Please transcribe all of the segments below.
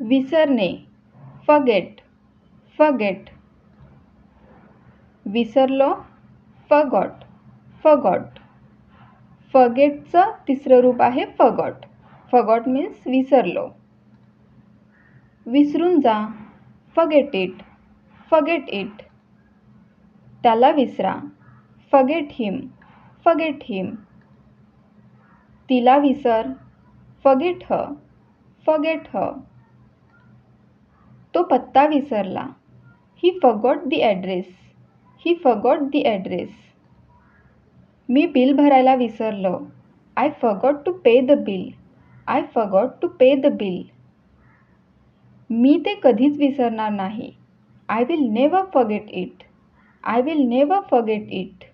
विसरणे. Forget. Forget. विसरलो. Forgot. Forgot. फगेटचं तिसरं रूप आहे फगॉट. फगॉट मीन्स विसरलो. विसरून जा. Forget it. Forget it. त्याला विसरा. Forget him. Forget him. तिला विसर. Forget her. Forget her. तो पत्ता विसरला. He forgot the address he forgot the address me bill भरायला विसरलो. I forgot to pay the bill I forgot to pay the bill मी ते कधीच विसरणार नाही. I will never forget it I will never forget it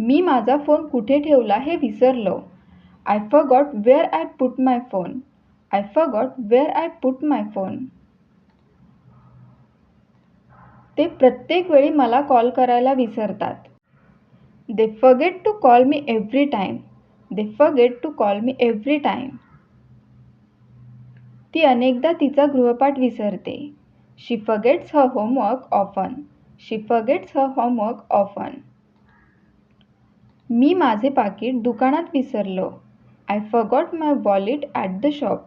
मी माझा phone कुठे ठेवला हे विसरलो. I forgot where I put my phone I forgot where I put my phone ते प्रत्येक वेळी मला कॉल करायला विसरतात. They forget to call me every time they forget to call me every time ती अनेकदा तिचा गृहपाठ विसरते. She forgets her homework often she forgets her homework often मी माझे पाकीट दुकानात विसरलो. I forgot my wallet at the shop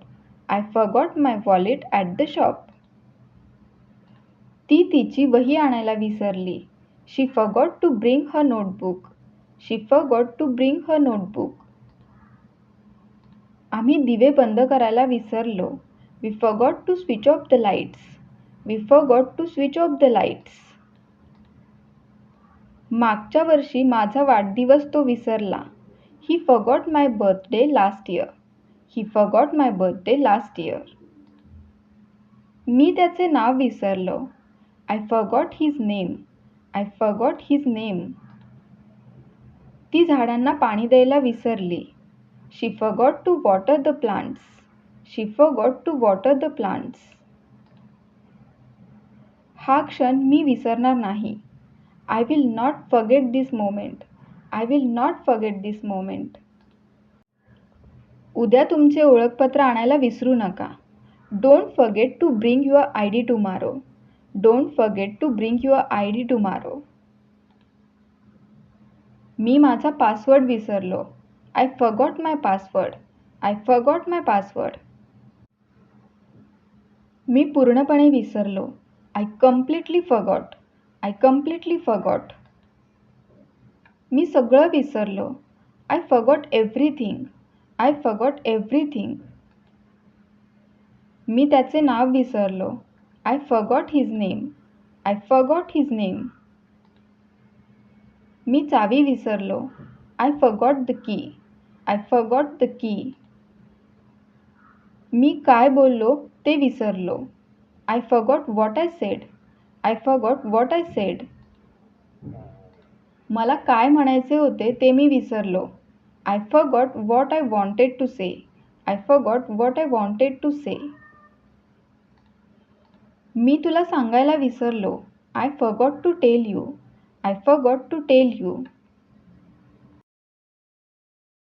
I forgot my wallet at the shop ती तिची वही आणायला विसरली. She forgot to bring her notebook she forgot to bring her notebook आम्ही दिवे बंद करायला विसरलो. We forgot to switch off the lights we forgot to switch off the lights मागच्या वर्षी माझा वाढदिवस तो विसरला. He forgot my birthday last year he forgot my birthday last year मी त्याचे नाव विसरलो. I forgot his name I forgot his name ती झाडांना पाणी द्यायला विसरली. She forgot to water the plants she forgot to water the plants हा क्षण मी विसरणार नाही. I will not forget this moment I will not forget this moment उद्या तुमचे ओळखपत्र आणायला विसरू नका. Don't forget to bring your I D tomorrow don't forget to bring your I D tomorrow मी माझा पासवर्ड विसरलो. I forgot my password I forgot my password मी पूर्णपणे विसरलो. I completely forgot I completely forgot मी सगळं विसरलो. I forgot everything I forgot everything मी त्याचे नाव विसरलो. I forgot his name I forgot his name मी चावी विसरलो. I forgot the key I forgot the key मी काय बोललो ते विसरलो. I forgot what I said I forgot what I said मला काय म्हणायचे होते ते मी विसरलो. I forgot what I wanted to say I forgot what I wanted to say मी तुला सांगायला विसरलो I forgot to tell you I forgot to tell you